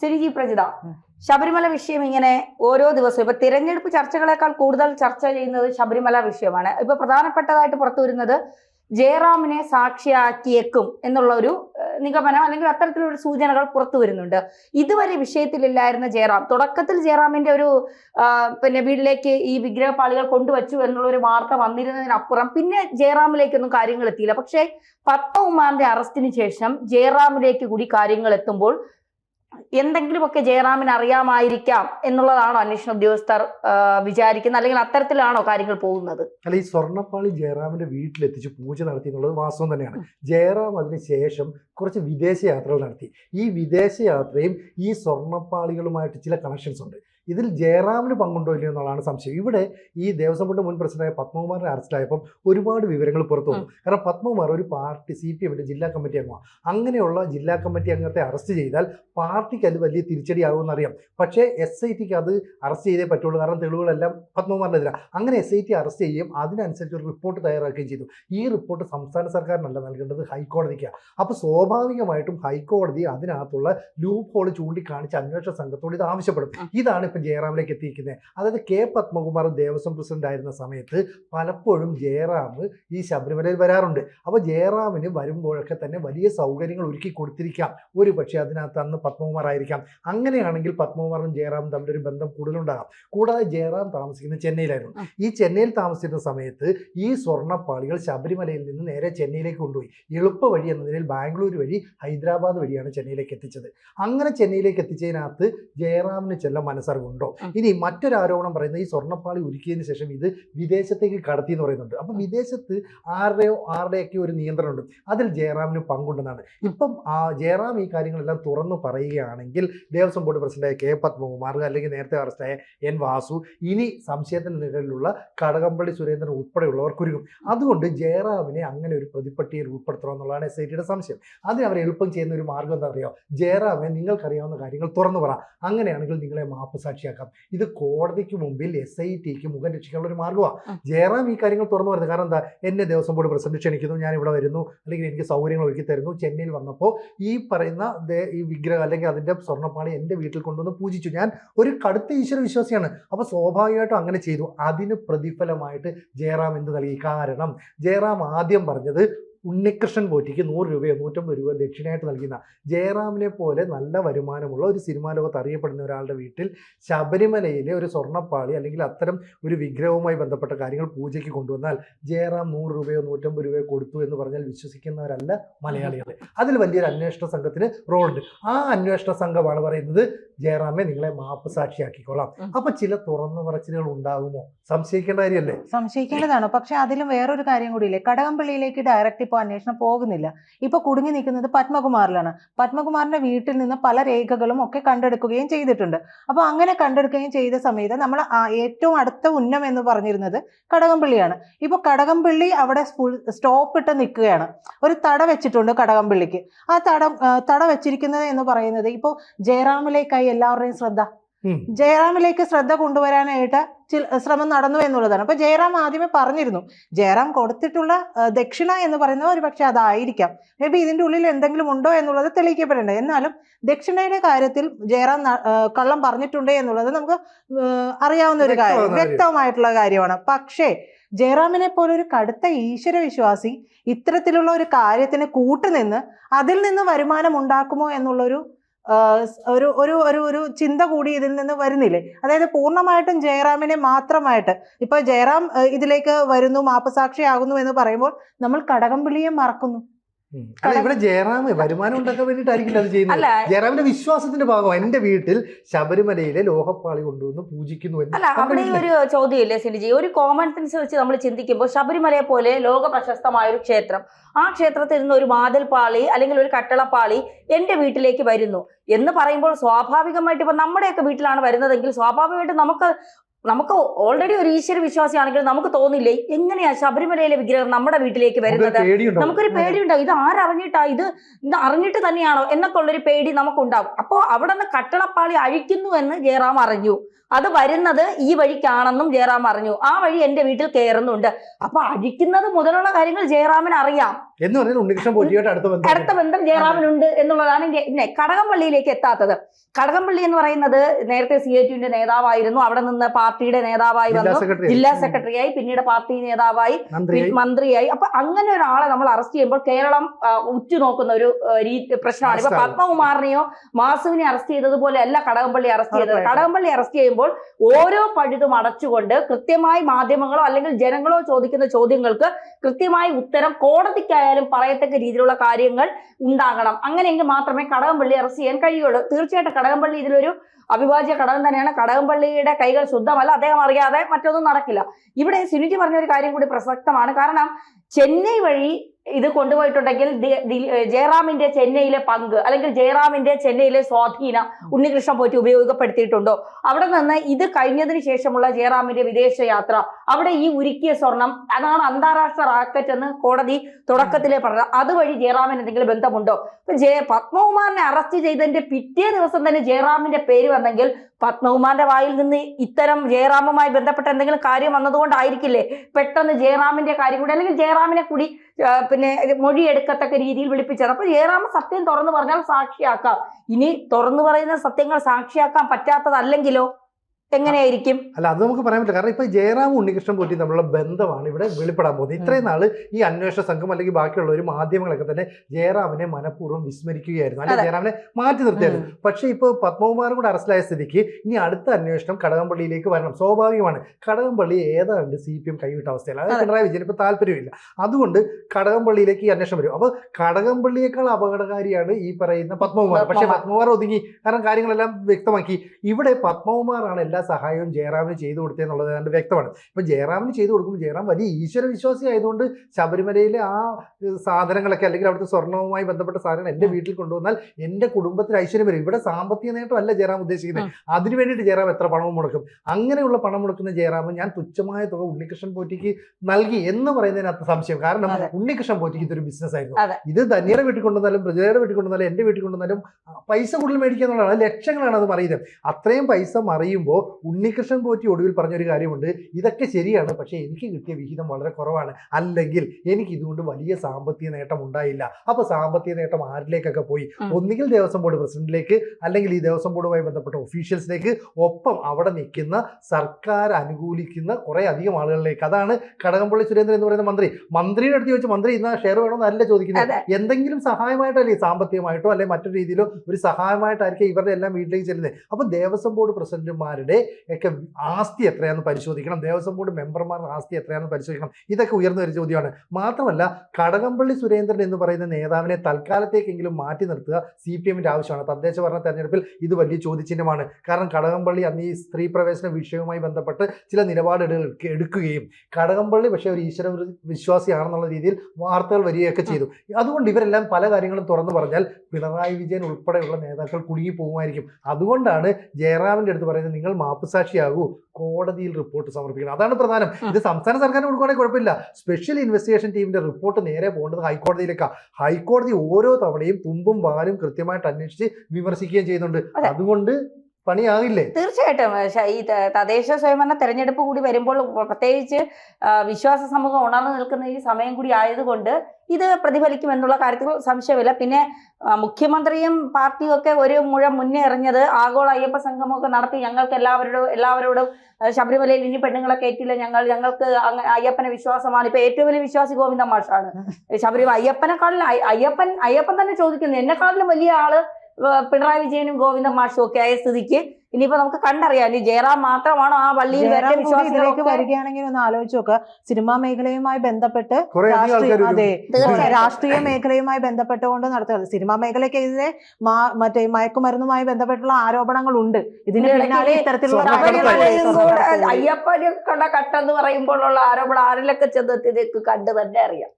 ശ്രീജി പ്രജിത ശബരിമല വിഷയം ഇങ്ങനെ ഓരോ ദിവസവും ഇപ്പൊ തിരഞ്ഞെടുപ്പ് ചർച്ചകളെക്കാൾ കൂടുതൽ ചർച്ച ചെയ്യുന്നത് ശബരിമല വിഷയമാണ്. ഇപ്പൊ പ്രധാനപ്പെട്ടതായിട്ട് പുറത്തു വരുന്നത് ജയറാമിനെ സാക്ഷിയാക്കിയേക്കും എന്നുള്ള ഒരു നിഗമനം അല്ലെങ്കിൽ അത്തരത്തിലുള്ള സൂചനകൾ പുറത്തു വരുന്നുണ്ട്. ഇതുവരെ വിഷയത്തിലില്ലായിരുന്ന ജയറാം തുടക്കത്തിൽ ജയറാമിന്റെ ഒരു പിന്നെ വീട്ടിലേക്ക് ഈ വിഗ്രഹപാളികൾ കൊണ്ടുവച്ചു എന്നുള്ള ഒരു വാർത്ത വന്നിരുന്നതിനപ്പുറം പിന്നെ ജയറാമിലേക്കൊന്നും കാര്യങ്ങൾ എത്തിയില്ല. പക്ഷേ പത്മകുമാറിന്റെ അറസ്റ്റിന് ശേഷം ജയറാമിലേക്ക് കൂടി കാര്യങ്ങൾ എത്തുമ്പോൾ എന്തെങ്കിലുമൊക്കെ ജയറാമിന് അറിയാമായിരിക്കാം എന്നുള്ളതാണോ അന്വേഷണ ഉദ്യോഗസ്ഥർ വിചാരിക്കുന്നത് അല്ലെങ്കിൽ അത്തരത്തിലാണോ കാര്യങ്ങൾ പോകുന്നത്? അല്ല ഈ സ്വർണപ്പാളി ജയറാമിന്റെ വീട്ടിലെത്തിച്ച് പൂജ നടത്തി എന്നുള്ളത് വാസ്തവം തന്നെയാണ്. ജയറാം അതിന് ശേഷം കുറച്ച് വിദേശ യാത്രകൾ നടത്തി. ഈ വിദേശ യാത്രയും ഈ സ്വർണപ്പാളികളുമായിട്ട് ചില കണക്ഷൻസ് ഉണ്ട്. ഇതിൽ ജയറാമിന് പങ്കുണ്ടോ ഇല്ലയോ എന്നുള്ളതാണ് സംശയം. ഇവിടെ ഈ ദേവസ്വം ബോർഡ് മുൻ പ്രസിഡന്റായ പത്മകുമാറിനെ അറസ്റ്റിലായപ്പം ഒരുപാട് വിവരങ്ങൾ പുറത്തു വന്നു. കാരണം പത്മകുമാർ ഒരു പാർട്ടി സി പി എമ്മിന്റെ ജില്ലാ കമ്മിറ്റി അംഗമാണ് അങ്ങനെയുള്ള ജില്ലാ കമ്മിറ്റി അംഗത്തെ അറസ്റ്റ് ചെയ്താൽ പാർട്ടിക്ക് അത് വലിയ തിരിച്ചടിയാകുമെന്ന് അറിയാം പക്ഷേ എസ് ഐ ടിക്ക് അത് അറസ്റ്റ് ചെയ്തേ പറ്റുള്ളൂ. കാരണം തെളിവുകളെല്ലാം പത്മകുമാറിനെതിരാണ് അങ്ങനെ എസ് ഐ ടി അറസ്റ്റ് ചെയ്യുകയും അതിനനുസരിച്ച് ഒരു റിപ്പോർട്ട് തയ്യാറാക്കുകയും ചെയ്തു. ഈ റിപ്പോർട്ട് സംസ്ഥാന സർക്കാരിനല്ല നൽകേണ്ടത് ഹൈക്കോടതിക്കാണ് അപ്പോൾ സ്വാഭാവികമായിട്ടും ഹൈക്കോടതി അതിനകത്തുള്ള ലൂപ്പ് ഹോൾ ചൂണ്ടിക്കാണിച്ച് അന്വേഷണ സംഘത്തോട് ഇത് ആവശ്യപ്പെടും. ഇതാണ് ഇപ്പം ജയറാമിലേക്ക് എത്തിയിരിക്കുന്നത്. അതായത് കെ പത്മകുമാർ ദേവസ്വം പ്രസിഡന്റ് ആയിരുന്ന സമയത്ത് പലപ്പോഴും ജയറാം ഈ ശബരിമലയിൽ വരാറുണ്ട്. അപ്പോൾ ജയറാമിന് വരുമ്പോഴൊക്കെ തന്നെ വലിയ സൗകര്യങ്ങൾ ഒരുക്കി കൊടുത്തിരിക്കാം. ഒരു പക്ഷേ അതിനകത്ത് അന്ന് പത്മകുമാർ ആയിരിക്കാം. അങ്ങനെയാണെങ്കിൽ പത്മകുമാറും ജയറാമും തമ്മിൽ ഒരു ബന്ധം കൂടുതലുണ്ടാകാം. കൂടാതെ ജയറാം താമസിക്കുന്നത് ചെന്നൈയിലായിരുന്നു. ഈ ചെന്നൈയിൽ താമസിക്കുന്ന സമയത്ത് ഈ സ്വർണപ്പാളികൾ ശബരിമലയിൽ നിന്ന് നേരെ ചെന്നൈയിലേക്ക് കൊണ്ടുപോയി. എളുപ്പ വഴി എന്ന നിലയിൽ ബാംഗ്ലൂർ വഴി ഹൈദരാബാദ് വഴിയാണ് ചെന്നൈയിലേക്ക് എത്തിച്ചത്. അങ്ങനെ ചെന്നൈയിലേക്ക് എത്തിച്ചതിനകത്ത് ജയറാമിന് ചെല്ല മനസ്സറിവുണ്ടോ. ഉം. ഇനി മറ്റൊരു ആരോപണം പറയുന്നത് ഈ സ്വർണപ്പാളി ഒരുക്കിയതിന് ശേഷം ഇത് വിദേശത്തേക്ക് കടത്തി എന്ന് പറയുന്നുണ്ട്. അപ്പം വിദേശത്ത് ആരുടെയോ ആരുടെയൊക്കെ ഒരു നിയന്ത്രണമുണ്ട്. അതിൽ ജയറാമിന് പങ്കുണ്ടെന്നാണ്. ഇപ്പം ആ ജയറാം ഈ കാര്യങ്ങളെല്ലാം തുറന്നു പറയുകയാണെങ്കിൽ ദേവസ്വം ബോർഡ് പ്രസിഡന്റായ കെ പത്മകുമാർ അല്ലെങ്കിൽ നേരത്തെ അറസ്റ്റായ എൻ വാസു ഇനി സംശയത്തിന് നിഴലിലുള്ള കടകംപള്ളി സുരേന്ദ്രൻ ഉൾപ്പെടെയുള്ളവർ കുരുങ്ങും അതുകൊണ്ട് ജയറാമിനെ അങ്ങനെ ഒരു പ്രതിപ്പട്ടിയിൽ ഉൾപ്പെടുത്തണം എന്നുള്ളതാണ് എസ് ഐ ടിയുടെ സംശയം. അതിന് അവർ എളുപ്പം ചെയ്യുന്ന ഒരു മാർഗം എന്താ പറയുക ജയറാമെ നിങ്ങൾക്കറിയാവുന്ന കാര്യങ്ങൾ തുറന്നു പറ. അങ്ങനെയാണെങ്കിൽ നിങ്ങളെ മാപ്പ് സാക്ഷിയാക്കാം. ഇത് കോടതിക്ക് മുമ്പിൽ എസ് ഐ ടിക്ക് മുഖം രക്ഷിക്കാനുള്ള ഒരു മാർഗമാണ് ജയറാം ഈ കാര്യങ്ങൾ തുറന്നു വരുന്നത് കാരണം എന്താ? എന്നെ ദേവസ്വം ബോർഡ് പ്രസിഡന്റ് ക്ഷണിക്കുന്നു ഞാൻ ഇവിടെ വരുന്നു അല്ലെങ്കിൽ എനിക്ക് സൗകര്യങ്ങൾ ഒരുക്കി തരുന്നു. ചെന്നൈയിൽ വന്നപ്പോൾ ഈ പറയുന്ന ഈ വിഗ്രഹം അല്ലെങ്കിൽ അതിന്റെ സ്വർണപ്പാളി എന്റെ വീട്ടിൽ കൊണ്ടുവന്ന് പൂജിച്ചു. ഞാൻ ഒരു കടുത്ത ഈശ്വര വിശ്വാസിയാണ്. അപ്പോൾ സ്വാഭാവികമായിട്ടും അങ്ങനെ ചെയ്തു. അതിന് പ്രതിഫലമായിട്ട് ജയറാം എന്ത് നൽകി? കാരണം ജയറാം ആദ്യം പറഞ്ഞത് ഉണ്ണികൃഷ്ണൻ പോറ്റിക്ക് നൂറ് രൂപയോ നൂറ്റമ്പത് രൂപ ദക്ഷിണയായിട്ട് നൽകുന്ന ജയറാമിനെ പോലെ നല്ല വരുമാനമുള്ള ഒരു സിനിമാ ലോകത്ത് അറിയപ്പെടുന്ന ഒരാളുടെ വീട്ടിൽ ശബരിമലയിലെ ഒരു സ്വർണപ്പാളി അല്ലെങ്കിൽ അത്തരം ഒരു വിഗ്രഹവുമായി ബന്ധപ്പെട്ട കാര്യങ്ങൾ പൂജയ്ക്ക് കൊണ്ടുവന്നാൽ ജയറാം നൂറ് രൂപയോ നൂറ്റമ്പത് രൂപയോ കൊടുത്തു എന്ന് പറഞ്ഞാൽ വിശ്വസിക്കുന്നവരല്ല മലയാളികൾ അതിൽ വലിയൊരു അന്വേഷണ സംഘത്തിന് റോളുണ്ട്. ആ അന്വേഷണ സംഘമാണ് പറയുന്നത് ജയറാമെ നിങ്ങളെ മാപ്പ് സാക്ഷിയാക്കിക്കോളാം. അപ്പൊ ചില തുറന്നു പറച്ചിലുകൾ ഉണ്ടാകുമോ സംശയിക്കേണ്ട കാര്യമല്ലേ? സംശയിക്കേണ്ടതാണ്. പക്ഷെ അതിലും വേറൊരു കാര്യം കൂടിയില്ലേ? കടകംപള്ളിയിലേക്ക് ഡയറക്റ്റ് ഇപ്പോൾ അന്വേഷണം പോകുന്നില്ല. ഇപ്പൊ കുടുങ്ങി നിൽക്കുന്നത് പത്മകുമാറിലാണ്. പത്മകുമാറിന്റെ വീട്ടിൽ നിന്ന് പല രേഖകളും ഒക്കെ കണ്ടെടുക്കുകയും ചെയ്തിട്ടുണ്ട്. അപ്പോൾ അങ്ങനെ കണ്ടെടുക്കുകയും ചെയ്ത സമയത്ത് നമ്മൾ ഏറ്റവും അടുത്ത ഉന്നം എന്ന് പറഞ്ഞിരുന്നത് കടകംപള്ളിയാണ്. ഇപ്പൊ കടകംപള്ളി അവിടെ സ്റ്റോപ്പ് ഇട്ട് നിൽക്കുകയാണ്. ഒരു തട വെച്ചിട്ടുണ്ട് കടകംപള്ളിക്ക്. ആ തട തട വെച്ചിരിക്കുന്നത് എന്ന് പറയുന്നത് ഇപ്പോൾ ജയറാമിലേക്കായി എല്ലാവരുടെയും ശ്രദ്ധ. ജയറാമിലേക്ക് ശ്രദ്ധ കൊണ്ടുവരാനായിട്ട് ശ്രമം നടന്നു എന്നുള്ളതാണ്. അപ്പൊ ജയറാം ആദ്യമേ പറഞ്ഞിരുന്നു ജയറാം കൊടുത്തിട്ടുള്ള ദക്ഷിണ എന്ന് പറയുന്നത് ഒരു പക്ഷെ അതായിരിക്കാം. മേ ബി ഇതിന്റെ ഉള്ളിൽ എന്തെങ്കിലും ഉണ്ടോ എന്നുള്ളത് തെളിയിക്കപ്പെടേണ്ടത് എന്നാലും ദക്ഷിണയുടെ കാര്യത്തിൽ ജയറാം കള്ളം പറഞ്ഞിട്ടുണ്ട് എന്നുള്ളത് നമുക്ക് അറിയാവുന്ന ഒരു കാര്യം. വ്യക്തമായിട്ടുള്ള കാര്യമാണ്. പക്ഷേ ജയറാമിനെ പോലെ ഒരു കടുത്ത ഈശ്വര വിശ്വാസി ഇത്തരത്തിലുള്ള ഒരു കാര്യത്തിന് കൂട്ടുനിന്ന് അതിൽ നിന്ന് വരുമാനം ഉണ്ടാക്കുമോ എന്നുള്ളൊരു ഒരു ഒരു ഒരു ഒരു ചിന്ത കൂടി ഇതിൽ നിന്ന് വരുന്നില്ലേ? അതായത് പൂർണമായിട്ടും ജയറാമിനെ മാത്രമായിട്ട് ഇപ്പൊ ജയറാം ഇതിലേക്ക് വരുന്നു മാപ്പസാക്ഷിയാകുന്നു എന്ന് പറയുമ്പോൾ നമ്മൾ കടകംപള്ളിയെ മറക്കുന്നു. ഇവിടെ ജയറാം വരുമാനം ഉണ്ടാക്കാൻ വേണ്ടിയിട്ടായിരിക്കില്ല അത് ചെയ്യുന്നത്? ജയറാമിന്റെ വിശ്വാസത്തിന്റെ ഭാഗം എന്റെ വീട്ടിൽ ശബരിമലയിലെ ലോഹപ്പാളി കൊണ്ടുവന്ന് പൂജിക്കുന്നു അല്ല അവിടെ ഒരു ചോദ്യമില്ലേ സിനിജി? ഒരു കോമൺ സെൻസ് വെച്ച് നമ്മൾ ചിന്തിക്കുമ്പോൾ ശബരിമലയെ പോലെ ലോക പ്രശസ്തമായ ഒരു ക്ഷേത്രം ആ ക്ഷേത്രത്തിൽ നിന്ന് ഒരു മാതൽപ്പാളി അല്ലെങ്കിൽ ഒരു കട്ടളപ്പാളി എന്റെ വീട്ടിലേക്ക് വരുന്നു എന്ന് പറയുമ്പോൾ സ്വാഭാവികമായിട്ട് ഇപ്പൊ നമ്മുടെയൊക്കെ വീട്ടിലാണ് വരുന്നതെങ്കിൽ സ്വാഭാവികമായിട്ട് നമുക്ക് നമുക്ക് ഓൾറെഡി ഒരു ഈശ്വര വിശ്വാസിയാണെങ്കിൽ നമുക്ക് തോന്നില്ലേ എങ്ങനെയാ ശബരിമലയിലെ വിഗ്രഹം നമ്മുടെ വീട്ടിലേക്ക് വരുന്നത്. നമുക്കൊരു പേടിയുണ്ടാവും. ഇത് ആരറിഞ്ഞിട്ടാ? ഇത് ഇത് അറിഞ്ഞിട്ട് തന്നെയാണോ? എന്നൊക്കെ ഉള്ളൊരു പേടി നമുക്കുണ്ടാവും. അപ്പോൾ അവിടെ നിന്ന് കട്ടളപ്പാളി അഴിക്കുന്നു എന്ന് ജയറാം അറിഞ്ഞു. അത് വരുന്നത് ഈ വഴിക്കാണെന്നും ജയറാം അറിഞ്ഞു. ആ വഴി എന്റെ വീട്ടിൽ കയറുന്നുണ്ട്. അപ്പൊ അഴിക്കുന്നത് മുതലുള്ള കാര്യങ്ങൾ ജയറാമിന് അറിയാം. എന്ന് പറഞ്ഞാൽ ഉണ്ണികൃഷ്ണൻ പോറ്റിയായിട്ട് അടുത്ത ബന്ധം അടുത്ത ബന്ധം ജയറാമിനുണ്ട് എന്നുള്ളതാണ് പിന്നെ കടകംപള്ളിയിലേക്ക് എത്താത്തത്. കടകംപള്ളി എന്ന് പറയുന്നത് നേരത്തെ സി ഐ ടിയുടെ നേതാവായിരുന്നു. അവിടെ നിന്ന് പാർട്ടിയുടെ നേതാവായി ജില്ലാ വന്നു. ജില്ലാ സെക്രട്ടറിയായി. പിന്നീട് പാർട്ടി നേതാവായി. മന്ത്രിയായി. അപ്പൊ അങ്ങനെ ഒരാളെ നമ്മൾ അറസ്റ്റ് ചെയ്യുമ്പോൾ കേരളം ഉറ്റുനോക്കുന്ന ഒരു പ്രശ്നമാണ്. ഇപ്പൊ പത്മകുമാറിനെയോ മാസുവിനെ അറസ്റ്റ് ചെയ്തതുപോലെ അല്ല കടകംപള്ളി അറസ്റ്റ് ചെയ്തത്. കടകംപള്ളി അറസ്റ്റ് ചെയ്യുമ്പോൾ ഓരോ പഴുതും അടച്ചുകൊണ്ട് കൃത്യമായി മാധ്യമങ്ങളോ അല്ലെങ്കിൽ ജനങ്ങളോ ചോദിക്കുന്ന ചോദ്യങ്ങൾക്ക് കൃത്യമായി ഉത്തരം കോടതിക്കായാലും പറയത്തക്ക രീതിയിലുള്ള കാര്യങ്ങൾ ഉണ്ടാകണം. അങ്ങനെയെങ്കിൽ മാത്രമേ കടകംപള്ളി അറസ്റ്റ് ചെയ്യാൻ കഴിയുള്ളൂ. തീർച്ചയായിട്ടും കടകംപള്ളി ഇതിലൊരു അവിഭാജ്യ ഘടകം തന്നെയാണ്. കടകംപള്ളിയുടെ കൈകൾ ശുദ്ധമല്ല അദ്ദേഹം അറിയാതെ മറ്റൊന്നും നടക്കില്ല. ഇവിടെ സുനിജി പറഞ്ഞ ഒരു കാര്യം കൂടി പ്രസക്തമാണ്. കാരണം ചെന്നൈ വഴി ഇത് കൊണ്ടുപോയിട്ടുണ്ടെങ്കിൽ ജയറാമിന്റെ ചെന്നൈയിലെ പങ്ക് അല്ലെങ്കിൽ ജയറാമിന്റെ ചെന്നൈയിലെ സ്വാധീനം ഉണ്ണികൃഷ്ണൻ പോറ്റി ഉപയോഗപ്പെടുത്തിയിട്ടുണ്ടോ? അവിടെ നിന്ന് ഇത് കഴിഞ്ഞതിന് ശേഷമുള്ള ജയറാമിന്റെ വിദേശ യാത്ര അവിടെ ഈ ഉരുക്കിയ സ്വർണം അതാണ് അന്താരാഷ്ട്ര റാക്കറ്റ് എന്ന് കോടതി തുടക്കത്തിലെ പറഞ്ഞത്. അതുവഴി ജയറാമിന് എന്തെങ്കിലും ബന്ധമുണ്ടോ? ഇപ്പൊ ജയ പത്മകുമാറിനെ അറസ്റ്റ് ചെയ്തതിന്റെ പിറ്റേ ദിവസം തന്നെ ജയറാമിന്റെ പേര് വന്നെങ്കിൽ പത്മകുമാറിന്റെ വായിൽ നിന്ന് ഇത്തരം ജയറാമുമായി ബന്ധപ്പെട്ട എന്തെങ്കിലും കാര്യം വന്നതുകൊണ്ടായിരിക്കില്ലേ? പെട്ടെന്ന് ജയറാമിന്റെ കാര്യം കൂടി അല്ലെങ്കിൽ ജയറാമിനെ കൂടി പിന്നെ മൊഴിയെടുക്കത്തക്ക രീതിയിൽ വിളിപ്പിച്ചത് അപ്പൊ ജയറാമ സത്യം തുറന്നു പറഞ്ഞാൽ സാക്ഷിയാക്കാം. ഇനി തുറന്നു പറയുന്ന സത്യങ്ങൾ സാക്ഷിയാക്കാൻ പറ്റാത്തതല്ലെങ്കിലോ? എങ്ങനെയായിരിക്കും? അല്ല അത് നമുക്ക് പറയാൻ പറ്റില്ല. കാരണം ഇപ്പൊ ജയറാം ഉണ്ണികൃഷ്ണൻ പോറ്റി തമ്മിലുള്ള ബന്ധമാണ് ഇവിടെ വെളിപ്പെടാൻ പോകുന്നത്. ഇത്രയും നാൾ ഈ അന്വേഷണ സംഘം അല്ലെങ്കിൽ ബാക്കിയുള്ള ഒരു മാധ്യമങ്ങളൊക്കെ തന്നെ ജയറാമിനെ മനഃപൂർവം വിസ്മരിക്കുകയായിരുന്നു. അല്ലെങ്കിൽ. ജയറാമിനെ മാറ്റി നിർത്തിയായിരുന്നു പക്ഷേ ഇപ്പോൾ പത്മകുമാറും കൂടെ അറസ്റ്റിലായ സ്ഥിതിക്ക് ഇനി അടുത്ത അന്വേഷണം കടകംപള്ളിയിലേക്ക് വരണം. സ്വാഭാവികമാണ്. കടകംപള്ളി ഏതാണ്ട് സി പി എം കൈവിട്ട അവസ്ഥയിലാണ്. അതായത് അതെ. പിണറായി വിജയൻ ഇപ്പൊ താല്പര്യമില്ല. അതുകൊണ്ട് കടകംപള്ളിയിലേക്ക് ഈ അന്വേഷണം വരും. അപ്പോൾ കടകംപള്ളിയേക്കാൾ അപകടകാരിയാണ് ഈ പറയുന്ന പത്മകുമാർ. പക്ഷേ. പത്മകുമാർ ഒതുങ്ങി. കാരണം കാര്യങ്ങളെല്ലാം വ്യക്തമാക്കി. ഇവിടെ പത്മകുമാറാണ് എല്ലാ സഹായവും ജയറാമിന് ചെയ്തു കൊടുത്തതെന്നുള്ളത് രണ്ട് വ്യക്തമാണ്. ഇപ്പം ജയറാമിന് ചെയ്തു കൊടുക്കുമ്പോൾ ജയറാം വലിയ ഈശ്വര വിശ്വാസി ആയതുകൊണ്ട് ശബരിമലയിലെ ആ സാധനങ്ങളൊക്കെ അല്ലെങ്കിൽ അവിടുത്തെ സ്വർണവുമായി ബന്ധപ്പെട്ട സാധനങ്ങൾ എന്റെ വീട്ടിൽ കൊണ്ടുവന്നാൽ എന്റെ കുടുംബത്തിന് ഐശ്വര്യം വരും. ഇവിടെ സാമ്പത്തിക നേട്ടമല്ല ജയറാം ഉദ്ദേശിക്കുന്നത്. അതിനു വേണ്ടിയിട്ട് ജയറാം എത്ര പണവും മുടക്കും? അങ്ങനെയുള്ള പണം മുടക്കുന്ന ജയറാം ഞാൻ തുച്ഛമായ തുക ഉണ്ണികൃഷ്ണൻ പോറ്റിക്ക് നൽകി എന്ന് പറയുന്നതിനകത്ത് സംശയം. കാരണം. ഉണ്ണികൃഷ്ണൻ പോറ്റിക്ക് ഇതൊരു ബിസിനസ് ആയിരുന്നു. ഇത് ധന്യയുടെ വീട്ടിൽ കൊണ്ടുവന്നാലും പ്രജയുടെ വീട്ടിൽ കൊണ്ടുവന്നാലും എന്റെ വീട്ടിൽ കൊണ്ടുവന്നാലും പൈസ കൂടുതൽ മേടിക്കുക എന്നുള്ളതാണ്. ലക്ഷങ്ങളാണ് അത് പറയുന്നത്. അത്രയും പൈസ മറിയുമ്പോൾ ഉണ്ണികൃഷ്ണൻ പോറ്റി ഒടുവിൽ പറഞ്ഞൊരു കാര്യമുണ്ട്. ഇതൊക്കെ ശരിയാണ് പക്ഷേ എനിക്ക് കിട്ടിയ വിഹിതം വളരെ കുറവാണ്. അല്ലെങ്കിൽ എനിക്ക് ഇതുകൊണ്ട് വലിയ സാമ്പത്തിക നേട്ടം ഉണ്ടായില്ല. അപ്പോൾ സാമ്പത്തിക നേട്ടം ആരിലേക്കൊക്കെ പോയി. ഒന്നുകിൽ ദേവസ്വം ബോർഡ് പ്രസിഡന്റിലേക്ക് അല്ലെങ്കിൽ ഈ ദേവസ്വം ബോർഡുമായി ബന്ധപ്പെട്ട ഒഫീഷ്യൽസിലേക്ക്. ഒപ്പം അവിടെ നിൽക്കുന്ന സർക്കാർ അനുകൂലിക്കുന്ന കുറേ അധികം ആളുകളിലേക്ക്. അതാണ് കടകംപള്ളി സുരേന്ദ്രൻ എന്ന് പറയുന്ന മന്ത്രി. മന്ത്രിയുടെ അടുത്ത് ചോദിച്ചു മന്ത്രി ഇന്ന് ഷെയർ വേണമെന്ന് അല്ല ചോദിക്കുന്നത്? എന്തെങ്കിലും സഹായമായിട്ടല്ലേ സാമ്പത്തികമായിട്ടോ അല്ലെങ്കിൽ മറ്റൊരു രീതിയിലോ ഒരു സഹായമായിട്ടായിരിക്കും ഇവരുടെ എല്ലാം വീട്ടിലേക്ക് ചെല്ലുന്നത്. അപ്പൊ ദേവസ്വം ബോർഡ് പ്രസിഡന്റുമാരുടെ ഒക്കെ ആസ്തി എത്രയാണെന്ന് പരിശോധിക്കണം. ദേവസ്വം ബോർഡ് മെമ്പർമാരുടെ ആസ്തി എത്രയാണെന്ന് പരിശോധിക്കണം. ഇതൊക്കെ ഉയർന്ന ഒരു ചോദ്യമാണ്. മാത്രമല്ല കടകംപള്ളി സുരേന്ദ്രൻ എന്ന് പറയുന്ന നേതാവിനെ തൽക്കാലത്തേക്കെങ്കിലും മാറ്റി നിർത്തുക സി പി എമ്മിന്റെ ആവശ്യമാണ്. തദ്ദേശ ഭരണ തെരഞ്ഞെടുപ്പിൽ ഇത് വലിയ ചോദ്യചിഹ്നമാണ്. കാരണം കടകംപള്ളി അന്ന് ഈ സ്ത്രീ പ്രവേശന വിഷയവുമായി ബന്ധപ്പെട്ട് ചില നിലപാടുകൾ എടുക്കുകയും കടകംപള്ളി പക്ഷേ ഒരു ഈശ്വര വിശ്വാസിയാണെന്നുള്ള രീതിയിൽ വാർത്തകൾ വരികയൊക്കെ ചെയ്തു. അതുകൊണ്ട് ഇവരെല്ലാം പല കാര്യങ്ങളും തുറന്നു പറഞ്ഞാൽ പിണറായി വിജയൻ ഉൾപ്പെടെയുള്ള നേതാക്കൾ കുടുങ്ങി പോകുമായിരിക്കും. അതുകൊണ്ടാണ് ജയറാമിന്റെ അടുത്ത് പറയുന്നത് നിങ്ങൾ മാപ്പുസാക്ഷിയാകൂ കോടതിയിൽ റിപ്പോർട്ട് സമർപ്പിക്കണം. അതാണ് പ്രധാനം. ഇത് സംസ്ഥാന സർക്കാരിന് കൊടുക്കുകയാണെങ്കിൽ കുഴപ്പമില്ല. സ്പെഷ്യൽ ഇൻവെസ്റ്റിഗേഷൻ ടീമിന്റെ റിപ്പോർട്ട് നേരെ പോകേണ്ടത് ഹൈക്കോടതിയിലേക്കാണ് ഹൈക്കോടതി ഓരോ തവണയും തുമ്പും വാലും കൃത്യമായിട്ട് അന്വേഷിച്ച് വിമർശിക്കുകയും ചെയ്യുന്നുണ്ട്. അതുകൊണ്ട് പണിയാകില്ലേ? തീർച്ചയായിട്ടും. ഈ തദ്ദേശ സ്വയംഭരണ തെരഞ്ഞെടുപ്പ് കൂടി വരുമ്പോൾ പ്രത്യേകിച്ച് വിശ്വാസ സമൂഹം ഉണർന്നു നിൽക്കുന്ന ഈ സമയം കൂടി ആയതുകൊണ്ട് ഇത് പ്രതിഫലിക്കും എന്നുള്ള കാര്യത്തിൽ സംശയമില്ല. പിന്നെ മുഖ്യമന്ത്രിയും പാർട്ടിയും ഒക്കെ ഒരു മുഴം മുന്നേ എറിഞ്ഞത് ആഗോള അയ്യപ്പ സംഗമമൊക്കെ നടത്തി ഞങ്ങൾക്ക് എല്ലാവരോടും എല്ലാവരോടും ശബരിമലയിൽ ഇനി പെണ്ണുങ്ങളെ കയറ്റില്ല. ഞങ്ങൾ ഞങ്ങൾക്ക് അയ്യപ്പനെ വിശ്വാസമാണ്. ഇപ്പൊ ഏറ്റവും വലിയ വിശ്വാസി ഗോവിന്ദ മാഷാണ്. ശബരിമല അയ്യപ്പനെക്കാളിൽ അയ്യ- അയ്യപ്പൻ അയ്യപ്പൻ തന്നെ ചോദിക്കുന്നു. എന്നെക്കാളിലും വലിയ ആൾ പിണറായി വിജയനും ഗോവിന്ദ മാഷും ഒക്കെ ആയ സ്ഥിതിക്ക് ഇനിയിപ്പോ നമുക്ക് കണ്ടറിയാം. ഇനി ജയറാം മാത്രമാണോ ആ പള്ളിയിൽ വരാൻ ഇതിലേക്ക് വരികയാണെങ്കിൽ ഒന്ന് ആലോചിച്ച് നോക്കുക സിനിമാ മേഖലയുമായി ബന്ധപ്പെട്ട് രാഷ്ട്രീയ അതെ. രാഷ്ട്രീയ മേഖലയുമായി ബന്ധപ്പെട്ടുകൊണ്ട് നടത്തുന്നത്. സിനിമാ മേഖലയ്ക്കെതിരെ മാ- മറ്റേ മയക്കുമരുന്നുമായി ബന്ധപ്പെട്ടുള്ള ആരോപണങ്ങളുണ്ട്. ഇതിന് ഇതിനിടയ്ക്ക് പിന്നാലെ ഇത്തരത്തിലുള്ള. അയ്യപ്പനെ കണ്ട കട്ടെന്ന് പറയുമ്പോഴുള്ള ആരോപണം ആരിലൊക്കെ ചെന്നെത്തിയതേക്ക് കണ്ടു തന്നെ അറിയാം.